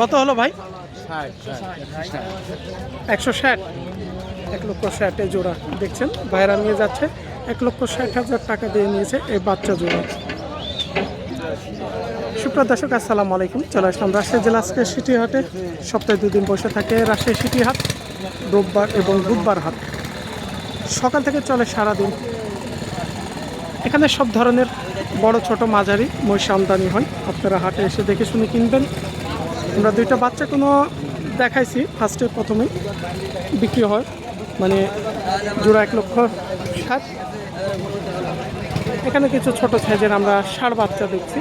কত হলো ভাই? একশো ষাট। এক লক্ষ ষাটে জোড়া দেখছেন? ভাইরা নিয়ে যাচ্ছে। এক লক্ষ ষাট হাজার টাকা দিয়ে নিয়েছে এই বাচ্চা জোড়া। সুপ্রিয় দর্শক আসসালামু আলাইকুম। চলে আসলাম রাজশাহী জেলা আজকে সিটি হাটে সপ্তাহে দুদিন বসে থাকে রাজশাহী সিটি হাট রোববার এবং বুধবার হাট। সকাল থেকে চলে সারাদিন। এখানে সব ধরনের বড় ছোট মাঝারি মহিষ আমদানি হয়। আপনারা হাটে এসে দেখে শুনে কিনবেন। আমরা দুইটা বাচ্চা কোনো দেখাইছি ফার্স্টে প্রথমেই বিক্রি হয় মানে জোড়া এক লক্ষ ষাট। এখানে কিছু ছোট সাইজের আমরা ষাড় বাচ্চা দেখছি।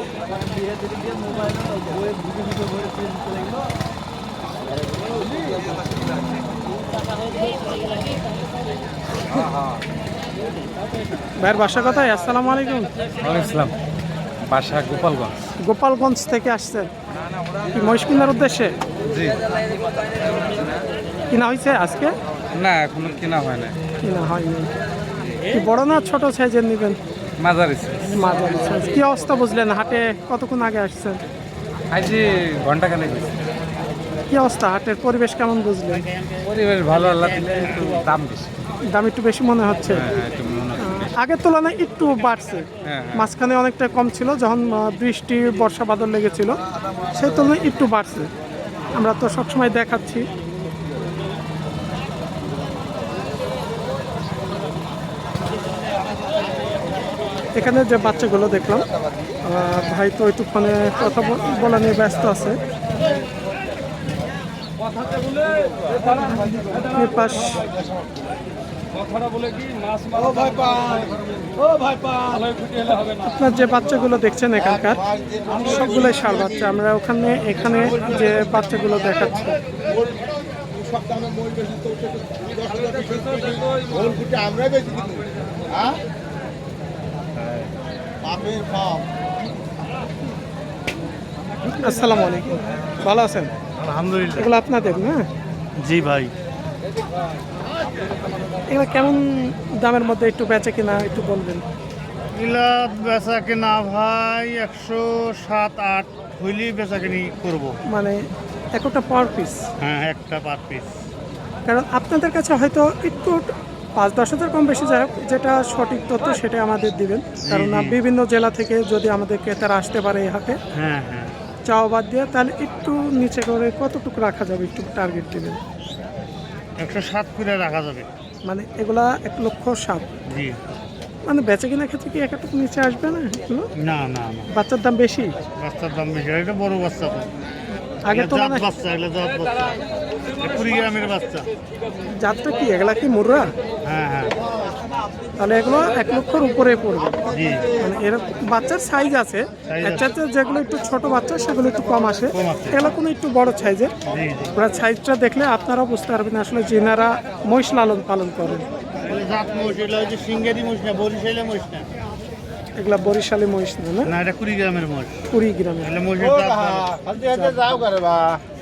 ভাইয়ের বাসা কোথায় আসসালামু আলাইকুম। ইসলাম বাসা গোপালগঞ্জ। গোপালগঞ্জ থেকে আসছেন মহিষ কেনার উদ্দেশ্যে? জি। কিনা হয়েছে আজকে? না এখনও কেনা হয় না কিনা হয়নি। কি বড় না ছোট সাইজের নেবেন? মাঝারি। মাঝারি সাইজ কি অবস্থা বুঝলেন? হাটে কতক্ষণ আগে আসছেন? আজ ঘণ্টা খানেক। কি অবস্থা? হাটের পরিবেশ কেমন বুঝলেন? পরিবেশ ভালো আল্লাহ দিলে একটু দাম বেশি। দাম একটু বেশি মনে হচ্ছে। মনে। আগের তুলনায় একটু বাড়ছে। হ্যাঁ হ্যাঁ। মাঝখানে অনেকটা কম ছিল যখন বৃষ্টি বর্ষা বাদল লেগেছিল সেই তুলনায় একটু বাড়ছে। আমরা তো সবসময় দেখাচ্ছি। এখানে যে বাচ্চাগুলো দেখলাম ভাই তো একটু ফোনে কথা বল- বলা নিয়ে ব্যস্ত আছে। পাশ আপনার যে বাচ্চাগুলো দেখছেন এখানকার সবগুলোই সার বাচ্চা। আমরা ওখানে এখানে যে বাচ্চাগুলো দেখাচ্ছি। আমরাই বেশি হ্যাঁ আসসালামু আলাইকুম। ভালো আছেন? আলহামদুলিল্লাহ। এগুলো আপনাদের না? জি ভাই। এগুলো কেমন দামের মধ্যে একটু বেচে কিনা একটু বলবেন? এগুলা বেচা কেনা ভাই একশো সাত আট হইলেই বেচা কিনি করব। মানে একটা পার পিস হ্যাঁ একটা পার পিস কারণ আপনাদের কাছে হয়তো একটু পাঁচ দশ হাজার কম বেশি যাই হোক যেটা সঠিক তথ্য সেটা আমাদের দিবেন। কারণ। বিভিন্ন জেলা থেকে যদি আমাদের ক্রেতারা আসতে পারে এই হাটে হ্যাঁ হ্যাঁ। চাওয়া বাদ দিয়ে তাহলে একটু নিচে করে কতটুকু রাখা যাবে একটু টার্গেট দিবেন? একশো সাত করে রাখা যাবে। মানে এগুলা এক লক্ষ সাত। জি। মানে বেচে কিনা ক্ষেত্রে কি একটু নিচে আসবে না এগুলো? না না না। বাচ্চার দাম বেশি? বাচ্চার দাম বেশি। এটা বড় বাচ্চা আগে তো বাচ্চা এগুলো বাচ্চা। এটা কুড়ি বাচ্চা। যাত্রা কি এগুলা কি মুররা? হ্যাঁ হ্যাঁ। তাহলে এগুলো এক লক্ষর উপরে পড়বে। মানে এর বাচ্চার সাইজ আছে। যেগুলো একটু ছোট বাচ্চা সেগুলো একটু কম আসে। এগুলো কোনো একটু বড় সাইজের ওরা সাইজটা দেখলে আপনারাও বুঝতে পারবেন আসলে যেনারা মহিষ লালন পালন করেন। জাত মহিষ সিঙ্গারি না বরিশালে মহিষ না? এগুলা বরিশালে মহিষ না না? এটা কুড়ি গ্রামের মহিষ। কুড়ি গ্রামে এগুলো মহিষের জাত ভালো।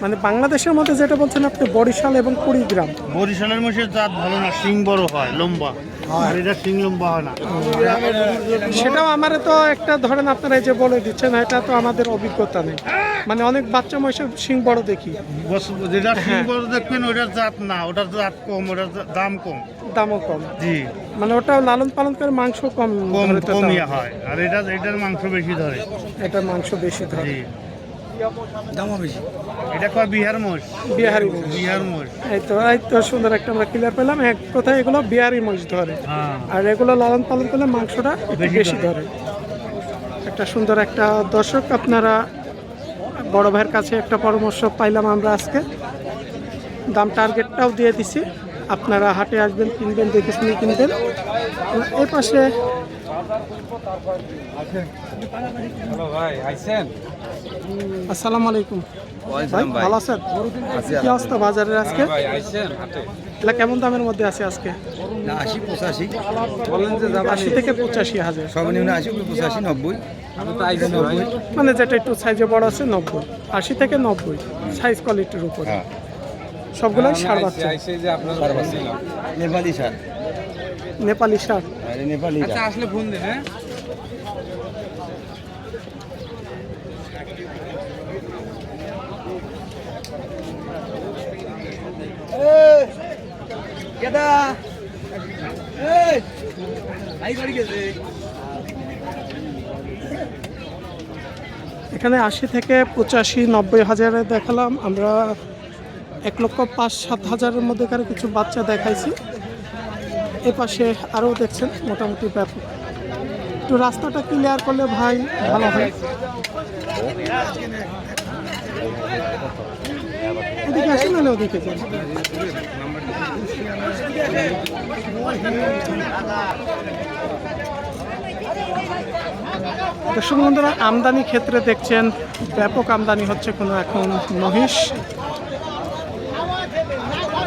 মানে বাংলাদেশের মধ্যে যেটা বলছেন আপনি বরিশাল এবং কুড়ি গ্রাম বরিশালের মহিষের জাত ভালো না শিং বড় হয় লম্বা। আর এটা শিং লম্বা হয় না। সেটাও আমার তো একটা ধরেন আপনারা এই যে বলে দিচ্ছেন এটা তো আমাদের অভিজ্ঞতা নেই। মানে অনেক বাচ্চা মহিষের শিং বড় দেখি। যেটা শিং হ্যাঁ। বড় দেখবেন ওটার জাত না ওটার জাত কম ওটার দাম কম। দামও কম। জি। মানে ওটাও লালন পালন করে মাংস কম কম হয়। আর এটা এটার মাংস বেশি ধরে। এটা মাংস বেশি ধরে। দামও বেশি। এটা কয় বিহার মোষ? বিহারি বিহার মোষ। এই তো এই তো সুন্দর একটা আমরা ক্লিয়ার পেলাম। এক কথায় এগুলো বিহারি মহিষ ধরে। হ্যাঁ। আর এগুলো লালন পালন করলে মাংসটা বেশি বেশি ধরে। একটা সুন্দর একটা দর্শক আপনারা বড় ভাইয়ের কাছে একটা পরামর্শ পাইলাম আমরা আজকে। দাম টার্গেটটাও দিয়ে দিছি। আপনারা হাটে আসবেন কিনবেন দেখে শুনে কিনবেন। এই পাশে হ্যালো আসসালামু আলাইকুম। ভালো আছেন? কি অবস্থা বাজারের আজকে? ভাই এটা কেমন দামের মধ্যে আছে আজকে? আশি পঁচাশি। বলেন যে আশি থেকে পঁচাশি হাজার। সর্বনিম্ন আশি পঁচাশি নব্বই। মানে যেটা একটু সাইজে বড় আছে নব্বই। আশি থেকে নব্বই সাইজ কোয়ালিটির উপরে। হ্যাঁ। সবগুলাই সার বাচ্চা। নেপালি সার। নেপালি সার। নেপালি আচ্ছা আসলে ফোন দিন হ্যাঁ? এখানে আশি থেকে পঁচাশি নব্বই হাজারে দেখালাম। আমরা এক লক্ষ পাঁচ সাত হাজারের মধ্যে কারও কিছু বাচ্চা দেখাইছি। এ পাশে আরও দেখছেন, মোটামুটি ব্যাপক। একটু রাস্তাটা ক্লিয়ার করলে ভাই ভালো হয়। এদিকে আসেন না ওদিকে দর্শক বন্ধুরা, আমদানি ক্ষেত্রে দেখছেন, ব্যাপক আমদানি হচ্ছে কোনো এখন মহিষ।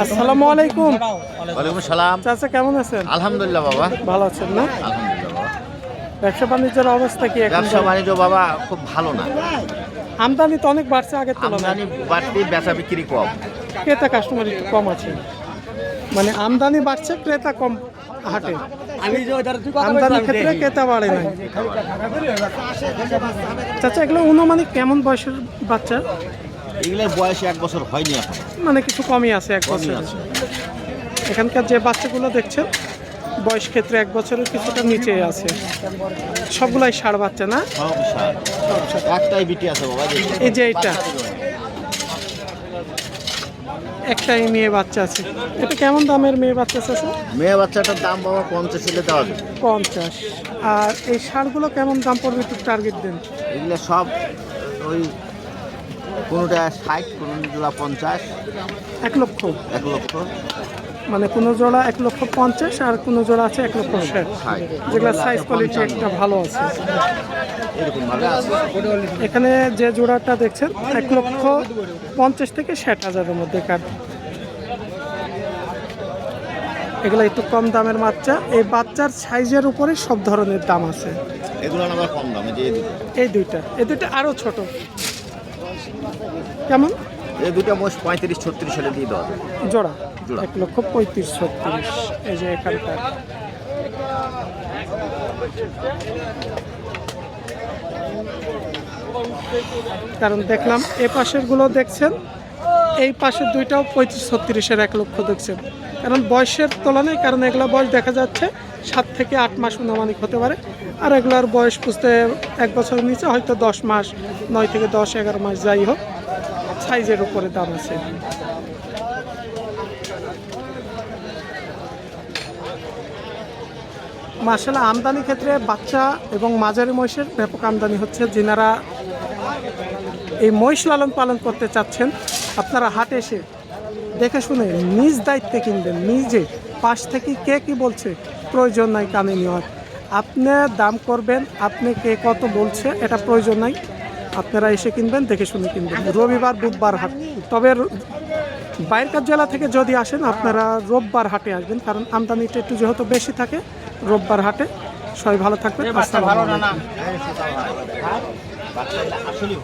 আসসালামু আলাইকুম। ওয়ালাইকুম সালাম চাচা কেমন আছেন? আলহামদুলিল্লাহ বাবা। ভালো আছেন না? ব্যবসা বাণিজ্যের অবস্থা কি এখন? ব্যবসা বাণিজ্য বাবা খুব ভালো না। আমদানি তো অনেক বাড়ছে আগের তুলনায়। আমদানি বাড়তি বেচা বিক্রি কম। ক্রেতা কাস্টমার একটু কম আছে। মানে আমদানি বাড়ছে ক্রেতা কম হাটে। আমদানির ক্ষেত্রে ক্রেতা বাড়ে নাই। চাচা এগুলো অনুমানিক কেমন বয়সের বাচ্চা? এগুলোর বয়স এক বছর হয়নি এখন। মানে কিছু কমই আছে এক বছর আছে। এখানকার যে বাচ্চাগুলো দেখছেন বয়স ক্ষেত্রে এক বছরের কিছুটা নিচে আছে। সবগুলাই সার বাচ্চা না? একটাই বিটি আছে বাবা এই যে এইটা। একটাই মেয়ে বাচ্চা আছে। এটা কেমন দামের মেয়ে বাচ্চা আছে মেয়ে বাচ্চাটার দাম বাবা পঞ্চাশ হলে দেওয়া যাবে। পঞ্চাশ। আর এই সারগুলো কেমন দাম পড়বে একটু টার্গেট দেন। এগুলো সব ওই কোনোটা ষাট কোনোগুলা পঞ্চাশ? এক লক্ষ। এক লক্ষ। মানে কোনো জোড়া এক লক্ষ পঞ্চাশ আর কোনো জোড়া আছে এক লক্ষ ষাট। যেগুলো সাইজ কোয়ালিটি একটা ভালো আছে। এখানে যে জোড়াটা দেখছেন এক লক্ষ পঞ্চাশ থেকে ষাট হাজারের মধ্যে কাট এগুলো একটু কম দামের বাচ্চা। এই বাচ্চার সাইজের উপরে সব ধরনের দাম আছে। এগুলো আবার কম দামে এই দুইটা। এই দুইটা আরও ছোট। কেমন? এই দুটো মোষ পঁয়ত্রিশ ছত্রিশ হলে দিয়ে দেওয়া জোড়া? জোড়া। এক লক্ষ পঁয়ত্রিশ ছত্রিশ। এই যে এখানকার। কারণ দেখলাম এ পাশেরগুলো দেখছেন এই পাশের দুইটাও পঁয়ত্রিশ ছত্রিশের এক লক্ষ দেখছেন। কারণ বয়সের তুলনায় কারণ এগুলো বয়স দেখা যাচ্ছে সাত থেকে আট মাস অনুমানিক হতে পারে। আর এগুলোর বয়স বুঝতে এক বছরের নিচে হয়তো দশ মাস, নয় থেকে দশ, এগারো মাস যাই হোক, সাইজের উপরে দাম আছে। মার্শাল্লাহ আমদানি ক্ষেত্রে বাচ্চা এবং মাঝারি মহিষের ব্যাপক আমদানি হচ্ছে। যিনারা এই মহিষ লালন পালন করতে চাচ্ছেন, আপনারা হাটে এসে দেখে শুনে নিজ দায়িত্বে কিনবেন। নিজে পাশ থেকে কে কি বলছে, প্রয়োজন নাই কানে নেওয়ার। আপনি দাম করবেন আপনি কে কত বলছে এটা প্রয়োজন নাই। আপনারা এসে কিনবেন দেখে শুনে কিনবেন। রবিবার বুধবার হাট। তবে বাইরের জেলা থেকে যদি আসেন আপনারা রোববার হাটে আসবেন কারণ আমদানিটা একটু যেহেতু বেশি থাকে রোববার হাটে। সবাই ভালো থাকবেন। আসলে